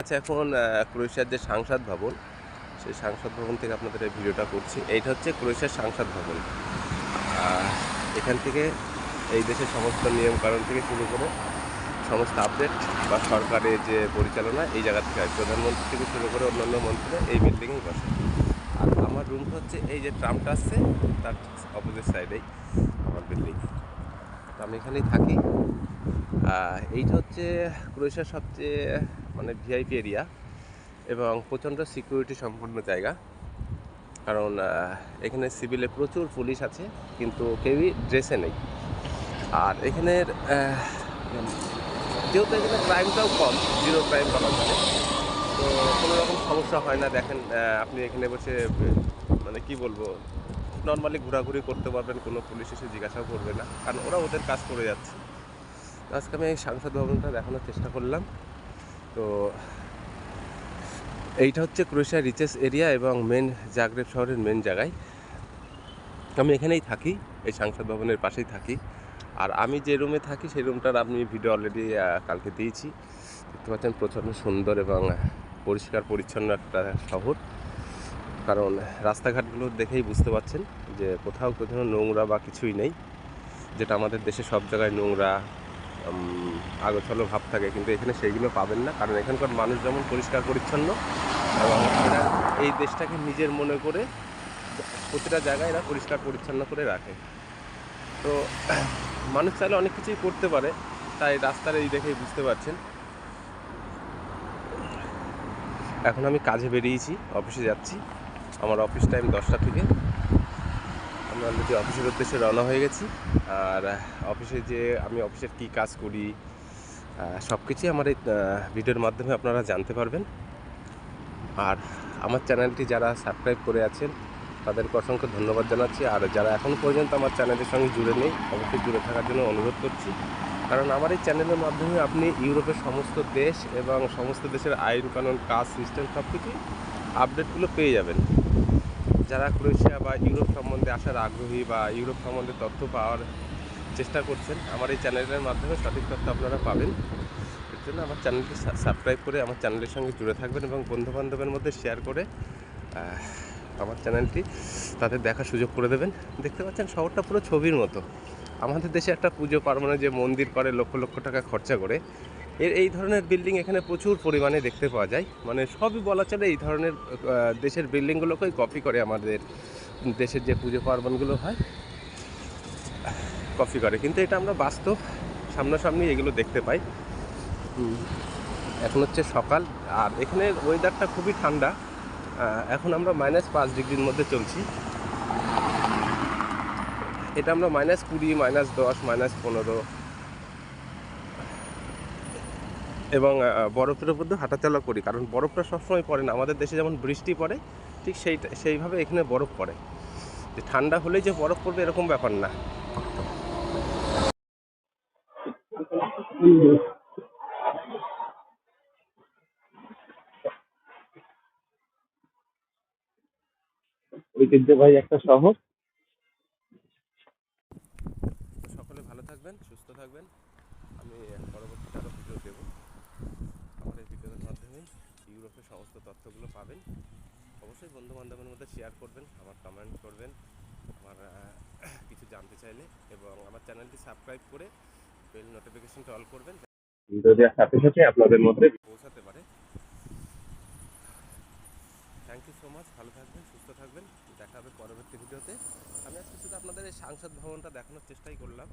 আচ্ছা এখন ক্রোয়েশিয়ার যে সাংসদ ভবন, সেই সাংসদ ভবন থেকে আপনাদের এই ভিডিওটা করছি। এইটা হচ্ছে ক্রোয়েশিয়ার সাংসদ ভবন। এখান থেকে এই দেশের সমস্ত নিয়ম কারণ থেকে শুরু করে সমস্ত আপডেট বা সরকারের যে পরিচালনা, এই জায়গা থেকে হয় প্রধানমন্ত্রী থেকে শুরু করে অন্যান্য মন্ত্রীরা এই বিল্ডিংয়েই বসে। আর আমার রুম হচ্ছে এই যে ট্রামটা আসছে, তার অপোজিট সাইডেই আমার বিল্ডিং তো আমি এখানেই থাকি। এইটা হচ্ছে ক্রোয়েশিয়ার সবচেয়ে মানে ভিআইপি এরিয়া এবং প্রচণ্ড সিকিউরিটি সম্পন্ন জায়গা। কারণ এখানে সিভিলে প্রচুর পুলিশ আছে, কিন্তু কেউই ড্রেসে নেই। আর এখানের যেহেতু এখানে ক্রাইমটাও কম জিরো ক্রাইম বলা চলে তো কোনো রকম সমস্যা হয় না, দেখেন আপনি এখানে বসে মানে কি বলব? নর্মালি ঘোরাঘুরি করতে পারবেন, কোনো পুলিশ এসে জিজ্ঞাসাও করবে না। কারণ ওরা ওদের কাজ করে যাচ্ছে। আজকে আমি এই সাংসদ ভবনটা দেখানোর চেষ্টা করলাম। তো এইটা হচ্ছে ক্রোয়েশিয়ার রিচেস এরিয়া এবং মেন জাগরেব শহরের মেন জায়গায়। আমি এখানেই থাকি, এই সাংসদ ভবনের পাশেই থাকি। আর আমি যে রুমে থাকি, সেই রুমটার আপনি ভিডিও অলরেডি কালকে দিয়েছি। দেখতে পাচ্ছেন প্রচণ্ড সুন্দর এবং পরিষ্কার পরিচ্ছন্ন একটা শহর। কারণ রাস্তাঘাটগুলো দেখেই বুঝতে পারছেন যে কোথাও কোথাও নোংরা বা কিছুই নেই। যেটা আমাদের দেশে সব জায়গায় নোংরা আগোছালো ভাব থাকে, কিন্তু এখানে সেইগুলো পাবেন না। কারণ এখানকার মানুষ যেমন পরিষ্কার পরিচ্ছন্ন, এবং এরা এই দেশটাকে নিজের মনে করে প্রতিটা জায়গায় এরা পরিষ্কার পরিচ্ছন্ন করে রাখে। তো মানুষ চাইলে অনেক কিছুই করতে পারে, তাই রাস্তার এই দেখেই বুঝতে পারছেন। এখন আমি কাজে বেরিয়েছি, অফিসে যাচ্ছি। আমার অফিস টাইম দশটা থেকে। আমরা অলরেডি অফিসের উদ্দেশ্যে রওনা হয়ে গেছি। আর অফিসে যে আমি অফিসের কী কাজ করি সব কিছুই আমার এই ভিডিওর মাধ্যমে আপনারা জানতে পারবেন। আর আমার চ্যানেলটি যারা সাবস্ক্রাইব করে আছেন, তাদেরকে অসংখ্য ধন্যবাদ জানাচ্ছি। আর যারা এখন পর্যন্ত আমার চ্যানেলের সঙ্গে জুড়ে নেই, অবশ্যই জুড়ে থাকার জন্য অনুরোধ করছি। কারণ আমার এই চ্যানেলের মাধ্যমে আপনি ইউরোপের সমস্ত দেশ এবং সমস্ত দেশের আইন কানুন কাজ সিস্টেম সব কিছুই আপডেটগুলো পেয়ে যাবেন। যারা ক্রোয়েশিয়া বা ইউরোপ সম্বন্ধে আসার আগ্রহী বা ইউরোপ সম্বন্ধে তথ্য পাওয়ার চেষ্টা করছেন, আমার এই চ্যানেলের মাধ্যমে সঠিক তথ্য আপনারা পাবেন। এর জন্য আমার চ্যানেলটি সাবস্ক্রাইব করে আমার চ্যানেলের সঙ্গে জুড়ে থাকবেন এবং বন্ধুবান্ধবের মধ্যে শেয়ার করে আমার চ্যানেলটি তাদের দেখার সুযোগ করে দেবেন। দেখতে পাচ্ছেন শহরটা পুরো ছবির মতো। আমাদের দেশে একটা পুজো পার্বণে যে মন্দির করে লক্ষ লক্ষ টাকা খরচা করে এর এই ধরনের বিল্ডিং এখানে প্রচুর পরিমাণে দেখতে পাওয়া যায়। মানে সবই বলা চলে এই ধরনের দেশের বিল্ডিংগুলোকেই কপি করে আমাদের দেশের যে পুজো পার্বণগুলো হয় কপি করে। কিন্তু এটা আমরা বাস্তব সামনাসামনি এগুলো দেখতে পাই। এখন হচ্ছে সকাল, আর এখানে ওয়েদারটা খুবই ঠান্ডা। এখন আমরা মাইনাস পাঁচ ডিগ্রির মধ্যে চলছি। এটা আমরা মাইনাস কুড়ি মাইনাস দশ মাইনাস পনেরো এবং বরফের উপর দিয়ে হাঁটাচলা করি। কারণ বরফটা সবসময় পড়ে না। আমাদের দেশে যেমন বৃষ্টি পড়ে ঠিক সেই সেইভাবে এখানে বরফ পড়ে। যে ঠান্ডা হলেই যে বরফ পড়বে এরকম ব্যাপার না। ঐতিহ্যবাহী একটা শহর। সকলে ভালো থাকবেন সুস্থ থাকবেন। আমি পরবর্তীতে আরও ভিডিও দেব আমার এই ভিডিওর মাধ্যমে ইউরোপের সমস্ত তথ্যগুলো পাবেন। অবশ্যই বন্ধু বান্ধবের মধ্যে শেয়ার করবেন আমার কমেন্ট করবেন আমার কিছু জানতে চাইলে এবং আমার চ্যানেলটি সাবস্ক্রাইব করে বেল নোটিফিকেশনটা অল করবেন। ভিডিও দেওয়ার সাথে সাথে আপনাদের মধ্যে পৌঁছাতে পারে। থ্যাংক ইউ সো মাচ ভালো থাকবেন সুস্থ থাকবেন দেখা হবে পরবর্তী ভিডিওতে। আমি আজকে শুধু আপনাদের এই সাংসদ ভবনটা দেখানোর চেষ্টাই করলাম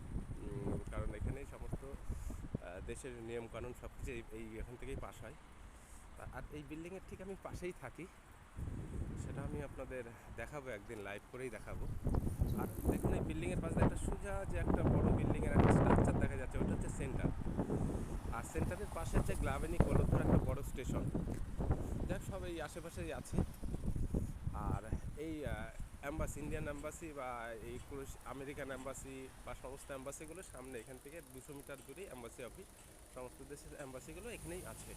কারণ এখানেই সমস্ত দেশের নিয়মকানুন সব কিছু এই- এই এখান থেকেই পাস হয়। আর- এই বিল্ডিংয়ের ঠিক আমি পাশেই থাকি। সেটা আমি আপনাদের দেখাবো, একদিন লাইভ করেই দেখাবো। আর দেখুন এই বিল্ডিংয়ের পাশে একটা সোজা যে একটা বড় বিল্ডিংয়ের একটা স্ট্রাকচার দেখা যাচ্ছে, ওটা হচ্ছে সেন্টার আর সেন্টারের পাশে হচ্ছে গ্লাভেনি কলথর একটা বড় স্টেশন যাক, সব এই আশেপাশেই আছে। আর এই অ্যাম্বাসি ইন্ডিয়ান অ্যাম্বাসি বা এই আমেরিকান অ্যাম্বাসি বা সমস্ত অ্যাম্বাসিগুলো সামনে এখান থেকে দুশো মিটার দূরেই অ্যাম্বাসি অফিস সমস্ত দেশের অ্যাম্বাসিগুলো এখানেই আছে।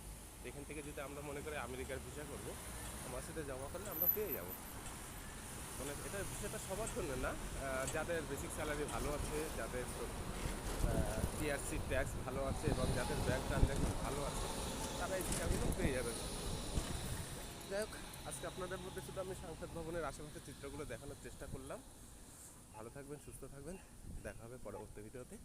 এখান থেকে যদি আমরা মনে করি আমেরিকার ভিসা করব অ্যাম্বাসিতে জমা করলে আমরা পেয়ে যাব। মানে এটা বিষয়টা সবার জন্য না যাদের বেসিক স্যালারি ভালো আছে, যাদের টিআরসি ট্যাক্স ভালো আছে এবং যাদের ব্যাংক ট্রানজ্যাকশন ভালো আছে, তারা এই জায়গাগুলো পেয়ে যাবেন যাই হোক, আজকে আপনাদের মধ্যে শুধু আমি সংসদ ভবনের আশেপাশের চিত্রগুলো দেখানোর চেষ্টা করলাম। ভালো থাকবেন, সুস্থ থাকবেন। দেখা হবে পরবর্তী ভিডিওতে।